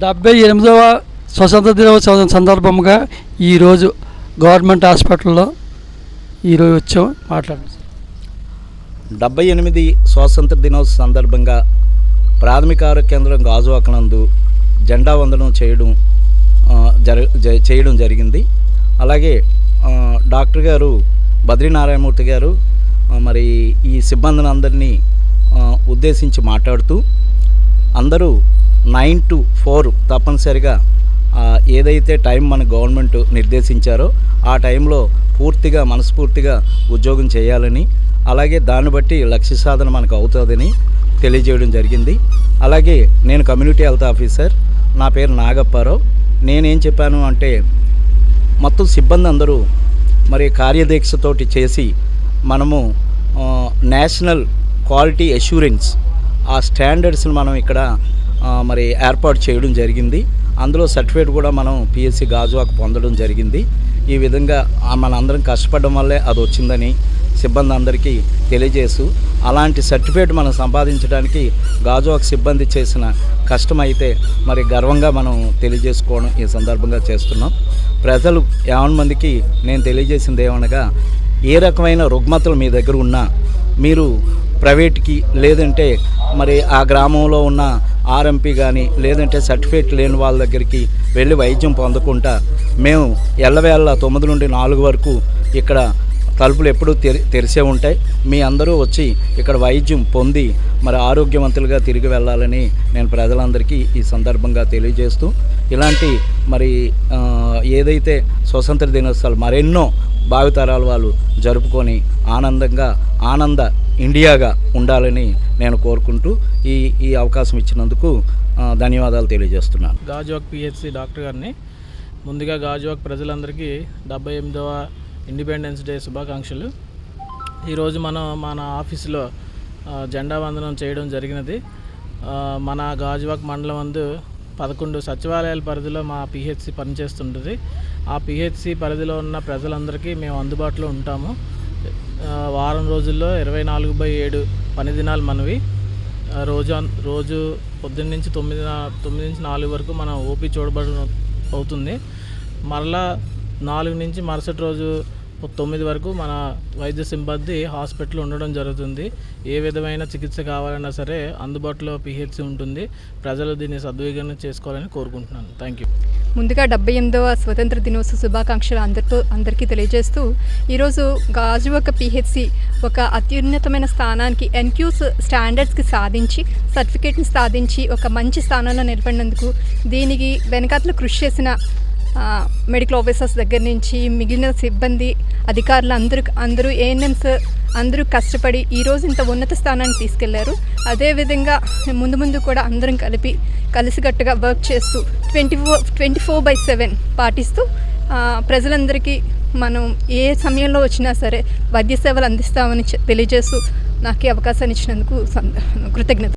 డెబ్బై ఎనిమిదవ స్వతంత్ర దినోత్సవం సందర్భంగా ఈరోజు గవర్నమెంట్ హాస్పిటల్లో ఈరోజు వచ్చాం మాట్లాడు డెబ్బై ఎనిమిది స్వాతంత్ర దినోత్సవ సందర్భంగా ప్రాథమిక ఆరోగ్య కేంద్రం గాజువాకనందు జెండా వందనం చేయడం జరి చేయడం జరిగింది. అలాగే డాక్టర్ గారు బద్రీనారాయణమూర్తి గారు మరి ఈ సిబ్బందిని అందరినీ ఉద్దేశించి మాట్లాడుతూ అందరూ నైన్ టు ఫోర్ తప్పనిసరిగా ఏదైతే టైం మన గవర్నమెంట్ నిర్దేశించారో ఆ టైంలో పూర్తిగా మనస్ఫూర్తిగా ఉద్యోగం చేయాలని అలాగే దాన్ని బట్టి లక్ష్య సాధన మనకు అవుతుందని తెలియజేయడం జరిగింది. అలాగే నేను కమ్యూనిటీ హెల్త్ ఆఫీసర్ నా పేరు నాగప్పారావు. నేనేం చెప్పాను అంటే మొత్తం సిబ్బంది అందరూ మరి కార్యదీక్షతోటి చేసి మనము నేషనల్ క్వాలిటీ అష్యూరెన్స్ ఆ స్టాండర్డ్స్ని మనం ఇక్కడ మరి ఏర్పాటు చేయడం జరిగింది. అందులో సర్టిఫికేట్ కూడా మనం పిఎస్సి గాజువాకు పొందడం జరిగింది. ఈ విధంగా మనందరం కష్టపడడం వల్లే అది వచ్చిందని సిబ్బంది అందరికీ తెలియజేస్తూ అలాంటి సర్టిఫికేట్ మనం సంపాదించడానికి గాజువాక్ సిబ్బంది చేసిన కష్టం అయితే మరి గర్వంగా మనం తెలియజేసుకోవడం ఈ సందర్భంగా చేస్తున్నాం. ప్రజలు యావన్ మందికి నేను తెలియజేసింది ఏమనగా ఏ రకమైన రుగ్మతలు మీ దగ్గర ఉన్నా మీరు ప్రైవేట్కి లేదంటే మరి ఆ గ్రామంలో ఉన్న ఆర్ఎంపీ కానీ లేదంటే సర్టిఫికేట్ లేని వాళ్ళ దగ్గరికి వెళ్ళి వైద్యం పొందకుండా మేము ఎల్లవేళ తొమ్మిది నుండి నాలుగు వరకు ఇక్కడ తలుపులు ఎప్పుడూ తెరి తెరిసే ఉంటాయి. మీ అందరూ వచ్చి ఇక్కడ వైద్యం పొంది మరి ఆరోగ్యవంతులుగా తిరిగి వెళ్ళాలని నేను ప్రజలందరికీ ఈ సందర్భంగా తెలియజేస్తూ ఇలాంటి మరి ఏదైతే స్వతంత్ర దినోత్సవాలు మరెన్నో భావితరాల వాళ్ళు జరుపుకొని ఆనందంగా ఆనంద ఇండియాగా ఉండాలని నేను కోరుకుంటూ ఈ ఈ అవకాశం ఇచ్చినందుకు ధన్యవాదాలు తెలియజేస్తున్నాను. గాజువాక్ పిహెచ్సి డాక్టర్ గారిని ముందుగా గాజువాక్ ప్రజలందరికీ డెబ్బై ఎనిమిదవ ఇండిపెండెన్స్ డే శుభాకాంక్షలు. ఈరోజు మనం మన ఆఫీసులో జెండా వందనం చేయడం జరిగినది. మన గాజువాక్ మండలం అందు పదకొండు సచివాలయాల పరిధిలో మా పిహెచ్సి పనిచేస్తుంటుంది. ఆ పిహెచ్సి పరిధిలో ఉన్న ప్రజలందరికీ మేము అందుబాటులో ఉంటాము. వారం రోజుల్లో ఇరవై నాలుగు బై ఏడు పని దినాలు మనవి. రోజు రోజు పొద్దున్న నుంచి తొమ్మిది తొమ్మిది నుంచి నాలుగు వరకు మనం ఓపీ చూడబడి అవుతుంది. మరలా నాలుగు నుంచి మరుసటి రోజు తొమ్మిది వరకు మన వైద్య సిబ్బంది హాస్పిటల్ ఉండడం జరుగుతుంది. ఏ విధమైన చికిత్స కావాలన్నా సరే అందుబాటులో పిహెచ్సి ఉంటుంది. ప్రజలు దీన్ని సద్వినియోగం చేసుకోవాలని కోరుకుంటున్నాను. థ్యాంక్ యూ ముందుగా డెబ్బై ఎనిమిదవ స్వతంత్ర దినోత్సవ శుభాకాంక్షలు అందరితో అందరికీ తెలియజేస్తూ ఈరోజు గాజు ఒక పిహెచ్సి ఒక అత్యున్నతమైన స్థానానికి ఎన్క్యూస్ స్టాండర్డ్స్కి సాధించి సర్టిఫికేట్ని సాధించి ఒక మంచి స్థానంలో నిలబడినందుకు దీనికి వెనకాతలు కృషి చేసిన మెడికల్ ఆఫీసర్స్ దగ్గర నుంచి మిగిలిన సిబ్బంది అధికారులు అందరూ అందరూ ఏఎన్ఎంస్ అందరూ కష్టపడి ఈరోజు ఇంత ఉన్నత స్థానానికి తీసుకెళ్ళారు. అదేవిధంగా ముందు ముందు కూడా అందరం కలిపి కలిసికట్టుగా వర్క్ చేస్తూ twenty four twenty four by seven పాటిస్తూ ప్రజలందరికీ మనం ఏ సమయంలో వచ్చినా సరే వైద్య సేవలు అందిస్తామని తెలియజేస్తూ నాకు అవకాశాన్ని ఇచ్చినందుకు సంద- కృతజ్ఞత